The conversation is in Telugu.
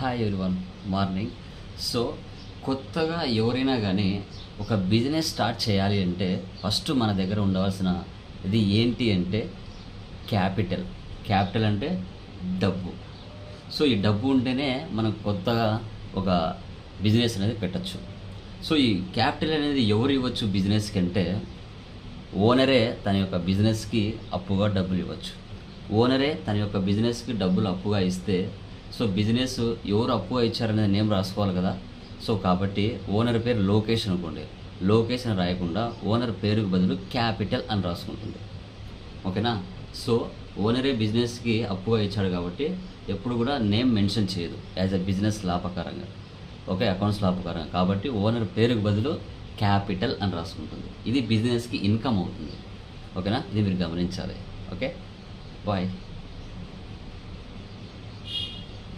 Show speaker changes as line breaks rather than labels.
హాయ్ వన్ మార్నింగ్ సో కొత్తగా ఎవరైనా కానీ ఒక బిజినెస్ స్టార్ట్ చేయాలి అంటే ఫస్ట్ మన దగ్గర ఉండవలసిన ఇది ఏంటి అంటే క్యాపిటల్ క్యాపిటల్ అంటే డబ్బు. సో ఈ డబ్బు ఉంటేనే మనం కొత్తగా ఒక బిజినెస్ అనేది పెట్టచ్చు. సో ఈ క్యాపిటల్ అనేది ఎవరు ఇవ్వచ్చు బిజినెస్కి అంటే ఓనరే తన యొక్క బిజినెస్కి అప్పుగా డబ్బులు ఇవ్వచ్చు. ఓనరే తన యొక్క బిజినెస్కి డబ్బులు అప్పుగా ఇస్తే సో బిజినెస్ ఎవరు అప్పు ఇచ్చారనేది నేమ్ రాసుకోవాలి కదా. సో కాబట్టి ఓనర్ పేరు లోకేష్ అనుకోండి. లోకేష్ అని రాయకుండా ఓనర్ పేరుకు బదులు క్యాపిటల్ అని రాసుకుంటుంది. ఓకేనా? సో ఓనరే బిజినెస్కి అప్పుగా ఇచ్చాడు కాబట్టి ఎప్పుడు కూడా నేమ్ మెన్షన్ చేయదు. యాజ్ అ బిజినెస్ లాభకరంగా. ఓకే? అకౌంట్స్ లాభకరంగా. కాబట్టి ఓనర్ పేరుకు బదులు క్యాపిటల్ అని రాసుకుంటుంది. ఇది బిజినెస్కి ఇన్కమ్ అవుతుంది. ఓకేనా? ఇది మీరు గమనించాలి. ఓకే? బాయ్.